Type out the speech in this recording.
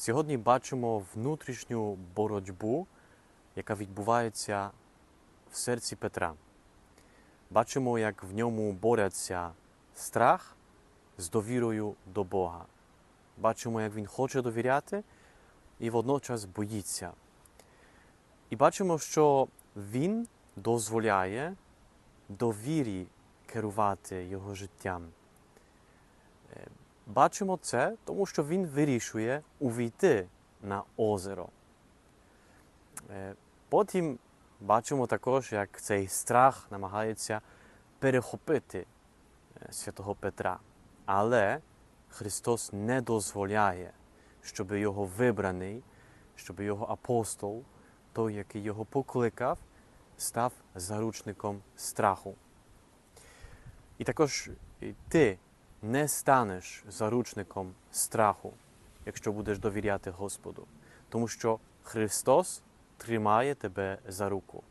Сьогодні бачимо внутрішню боротьбу, яка відбувається в серці Петра. Бачимо, як в ньому борються страх з довірою до Бога. Бачимо, як він хоче довіряти і водночас боїться. І бачимо, що він дозволяє довірі керувати його життям. Бачимо це, тому що він вирішує увійти на озеро. Е, Потім бачимо також, як цей страх намагається перехопити е, святого Петра. Але Христос не дозволяє, щоб його вибраний, щоб його апостол, той, який його покликав, став заручником страху. І також ти не станеш заручником страху, якщо будеш довіряти Господу, тому що Христос тримає тебе за руку.